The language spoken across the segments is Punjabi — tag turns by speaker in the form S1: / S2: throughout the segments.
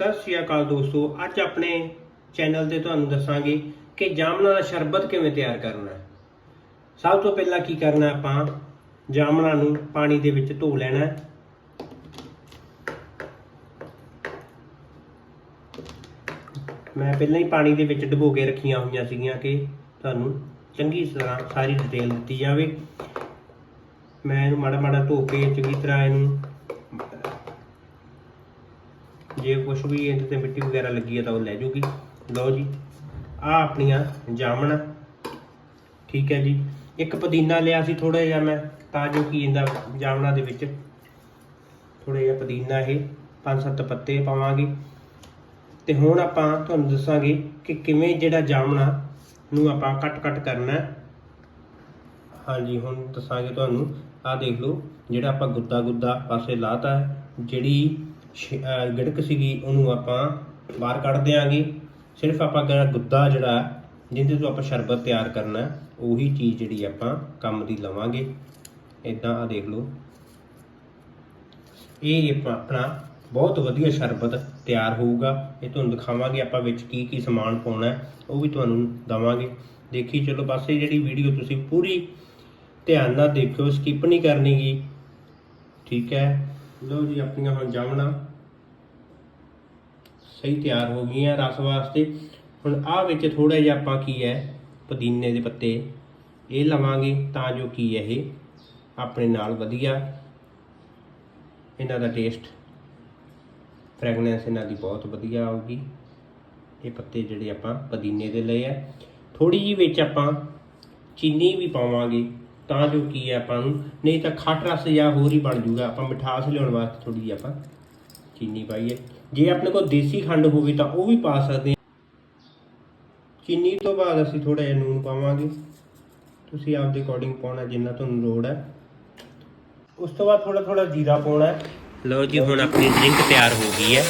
S1: ਸਤਿ ਸ਼੍ਰੀ ਅਕਾਲ ਦੋਸਤੋ, ਅੱਜ ਆਪਣੇ ਚੈਨਲ ਤੇ ਤੁਹਾਨੂੰ ਦੱਸਾਂਗੇ ਕਿ ਜਾਮਨਾਂ ਦਾ ਸ਼ਰਬਤ ਕਿਵੇਂ ਤਿਆਰ ਕਰਨਾ ਹੈ। ਸਭ ਤੋਂ ਪਹਿਲਾਂ ਕੀ ਕਰਨਾ ਆਪਾਂ? ਜਾਮਨਾਂ ਨੂੰ ਪਾਣੀ ਦੇ ਵਿੱਚ ਧੋ ਲੈਣਾ ਹੈ। ਮੈਂ ਪਹਿਲਾਂ ਹੀ ਪਾਣੀ ਦੇ ਵਿੱਚ ਡੁਬੋ ਕੇ ਰੱਖੀਆਂ ਹੋਈਆਂ ਸੀਗੀਆਂ ਕਿ ਤੁਹਾਨੂੰ ਚੰਗੀ ਤਰ੍ਹਾਂ ਸਾਰੀ ਡਿਟੇਲ ਦਿੱਤੀ ਜਾਵੇ। ਮੈਂ ਇਹਨੂੰ ਮਾੜਾ ਮਾੜਾ ਧੋ ਕੇ ਚੰਗੀ ਤਰ੍ਹਾਂ ਇਹਨੂੰ ਜੇ ਕੁਝ ਵੀ ਇਹਦੇ ਤੇ ਮਿੱਟੀ ਵਗੈਰਾ ਲੱਗੀ ਹੈ ਤਾਂ ਉਹ ਲੈ ਜੂਗੀ। ਲਓ ਜੀ ਆ ਆਪਣੀਆਂ ਜਾਮਣ। ਠੀਕ ਹੈ ਜੀ। ਇੱਕ ਪੁਦੀਨਾ ਲਿਆ ਸੀ ਥੋੜਾ ਜਿਹਾ ਮੈਂ, ਤਾਂ ਜੋ ਕਿ ਇਹਦਾ ਜਾਮਣਾ ਦੇ ਵਿੱਚ ਥੋੜਾ ਜਿਹਾ ਪੁਦੀਨਾ ਇਹ ਪੰਜ ਸੱਤ ਪੱਤੇ ਪਾਵਾਂਗੇ। ਤੇ ਹੁਣ ਆਪਾਂ ਤੁਹਾਨੂੰ ਦੱਸਾਂਗੇ ਕਿ ਕਿਵੇਂ ਜਿਹੜਾ ਜਾਮਣਾ ਨੂੰ ਆਪਾਂ ਕੱਟ ਕੱਟ ਕਰਨਾ ਹਾਂਜੀ, ਹੁਣ ਦੱਸਾਂਗੇ ਤੁਹਾਨੂੰ। ਆਹ ਦੇਖ ਲਓ, ਜਿਹੜਾ ਆਪਾਂ ਗੁੱਦਾ ਗੁੱਦਾ ਪਾਸੇ ਲਾਤਾ ਹੈ, ਜਿਹੜੀ ਗਿੜਕ ਸੀਗੀ ਉਹਨੂੰ ਆਪਾਂ ਬਾਹਰ ਕੱਢ ਦਿਆਂਗੇ। ਸਿਰਫ ਆਪਾਂ ਜਿਹੜਾ ਗੁੱਦਾ ਜਿਹੜਾ ਹੈ, ਜਿਹਦੇ ਤੋਂ ਆਪਾਂ ਸ਼ਰਬਤ ਤਿਆਰ ਕਰਨਾ ਉਹੀ ਚੀਜ਼ ਜਿਹੜੀ ਆਪਾਂ ਕੰਮ ਦੀ ਲਵਾਂਗੇ। ਇਦਾਂ ਆ ਦੇਖ ਲਓ। ਇਹ ਆਪਾਂ- ਆਪਣਾ ਬਹੁਤ ਵਧੀਆ ਸ਼ਰਬਤ ਤਿਆਰ ਹੋਊਗਾ। ਇਹ ਤੁਹਾਨੂੰ ਦਿਖਾਵਾਂਗੇ ਆਪਾਂ ਵਿੱਚ ਕੀ ਕੀ ਸਮਾਨ ਪਾਉਣਾ ਉਹ ਵੀ ਤੁਹਾਨੂੰ ਦਵਾਂਗੇ। ਦੇਖੀ ਚਲੋ ਬਸ ਇਹ ਜਿਹੜੀ ਵੀਡੀਓ ਤੁਸੀਂ ਪੂਰੀ ਧਿਆਨ ਨਾਲ ਦੇਖਿਓ ਸਕਿਪ ਨਹੀਂ ਕਰਨੀ ਗੀ। ਠੀਕ ਹੈ। ਲਓ ਜੀ, ਆਪਣੀਆਂ ਹੁਣ ਜਾਮਣਾ ਸਹੀ ਤਿਆਰ ਹੋ ਗਈਆਂ ਰਸ ਵਾਸਤੇ। ਹੁਣ ਆਹ ਵਿੱਚ ਥੋੜਾ ਜਿਹਾ ਆਪਾਂ ਕੀ ਹੈ, ਪੁਦੀਨੇ ਦੇ ਪੱਤੇ, ਇਹ ਲਵਾਂਗੇ ਤਾਂ ਜੋ ਕੀ ਹੈ ਇਹ ਆਪਣੇ ਨਾਲ ਵਧੀਆ ਇਹਨਾਂ ਦਾ ਟੇਸਟ ਫ੍ਰੈਗਨੈਂਸ ਇਹਨਾਂ ਦੀ ਬਹੁਤ ਵਧੀਆ ਆਊਗੀ। ਇਹ ਪੱਤੇ ਜਿਹੜੇ ਆਪਾਂ ਪੁਦੀਨੇ ਦੇ ਲਏ ਆ। ਥੋੜੀ ਜਿਹੀ ਵਿੱਚ ਆਪਾਂ ਚੀਨੀ ਵੀ ਪਾਵਾਂਗੇ। ਤਾਂ ਜੋ ਕੀ ਹੈ ਆਪਾਂ ਨੂੰ? ਨਹੀਂ ਤਾਂ ਖੱਟ ਰਸ ਜਾਂ ਹੋਰ ਹੀ ਬਣ ਜੂਗਾ। ਆਪਾਂ ਮਿਠਾਸ ਲਿਆਉਣ ਵਾਸਤੇ ਥੋੜੀ ਜਿਹੀ ਆਪਾਂ ਚੀਨੀ ਪਾਈਏ ਜੇ ਆਪਣੇ ਕੋਲ ਦੇਸੀ ਖੰਡ ਹੋਵੇ ਤਾਂ ਉਹ ਵੀ ਪਾ ਸਕਦੇ ਹਾਂ। ਚੀਨੀ ਤੋਂ ਬਾਅਦ ਅਸੀਂ ਥੋੜਾ ਜਿਹਾ ਨੂਨ ਪਾਵਾਂਗੇ। ਤੁਸੀਂ ਆਪਦੇ ਅਕੋਰਡਿੰਗ ਪਾਉਣਾ ਜਿੰਨਾ ਤੁਹਾਨੂੰ ਲੋੜ ਹੈ। ਉਸ ਤੋਂ ਬਾਅਦ ਥੋੜਾ ਥੋੜਾ ਜੀਰਾ ਪਾਉਣਾ ਲਓ ਜੀ, ਹੁਣ ਆਪਣੀ ਡਰਿੰਕ ਤਿਆਰ ਹੋ ਗਈ ਹੈ।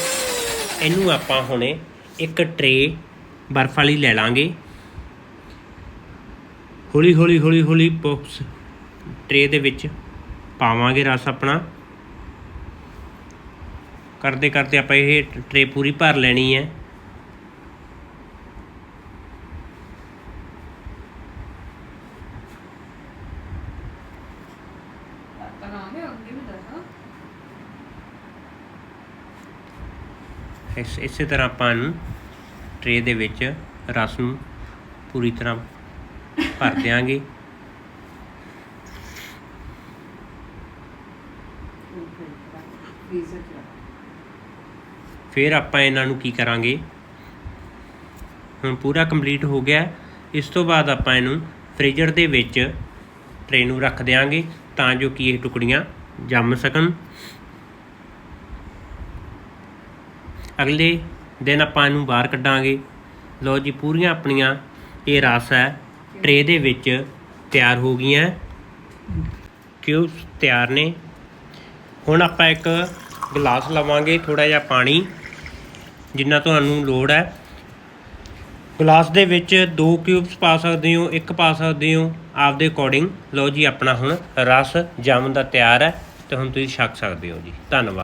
S1: ਇਹਨੂੰ ਆਪਾਂ ਹੁਣੇ ਇੱਕ ਟਰੇ ਬਰਫ ਵਾਲੀ ਲੈ ਲਾਂਗੇ। ਹੌਲੀ ਹੌਲੀ ਹੌਲੀ ਹੌਲੀ ਬਾਕਸ ਟਰੇ ਦੇ ਵਿੱਚ ਪਾਵਾਂਗੇ ਰਸ ਆਪਣਾ। ਕਰਦੇ ਕਰਦੇ ਆਪਾਂ ਇਹ ਟਰੇ ਪੂਰੀ ਭਰ ਲੈਣੀ ਹੈ। ਇਸ ਇਸੇ ਤਰ੍ਹਾਂ ਆਪਾਂ ਨੂੰ ਟਰੇ ਦੇ ਵਿੱਚ ਰਸ ਨੂੰ ਪੂਰੀ ਤਰ੍ਹਾਂ ਭਰ ਦਿਆਂਗੇ। ਫਿਰ ਆਪਾਂ ਇਹਨਾਂ ਨੂੰ ਕੀ ਕਰਾਂਗੇ? ਹੁਣ ਪੂਰਾ ਕੰਪਲੀਟ ਹੋ ਗਿਆ। ਇਸ ਤੋਂ ਬਾਅਦ ਆਪਾਂ ਇਹਨੂੰ ਫ੍ਰੀਜ਼ਰ ਦੇ ਵਿੱਚ ਟਰੇ ਨੂੰ ਰੱਖ ਦਿਆਂਗੇ ਤਾਂ ਜੋ ਕਿ ਇਹ ਟੁਕੜੀਆਂ ਜੰਮ ਸਕਣ। ਅਗਲੇ ਦਿਨ ਆਪਾਂ ਇਹਨੂੰ ਬਾਹਰ ਕੱਢਾਂਗੇ। ਲਓ ਜੀ, ਪੂਰੀਆਂ ਆਪਣੀਆਂ, ਇਹ ਰਸ ਹੈ। ਟਰੇ ਦੇ ਵਿੱਚ ਤਿਆਰ ਹੋ ਗਈਆਂ। ਕਿਊਬਸ ਤਿਆਰ ਨੇ। ਹੁਣ ਆਪਾਂ ਇੱਕ ਗਲਾਸ ਲਵਾਂਗੇ ਥੋੜਾ ਜਿਹਾ ਪਾਣੀ, ਜਿੰਨਾ ਤੁਹਾਨੂੰ ਲੋੜ ਹੈ। ਗਲਾਸ ਦੇ ਵਿੱਚ ਦੋ ਕਿਊਬਸ ਪਾ ਸਕਦੇ ਹੋ, ਇੱਕ ਪਾ ਸਕਦੇ ਹੋ। ਆਪਦੇ ਅਕੋਰਡਿੰਗ ਲਓ ਜੀ, ਆਪਣਾ ਹੁਣ ਰਸ ਜਾਮਨ ਦਾ ਤਿਆਰ ਹੈ ਤੇ ਹੁਣ ਤੁਸੀਂ ਛਕ ਸਕਦੇ ਹੋ ਜੀ। ਧੰਨਵਾਦ।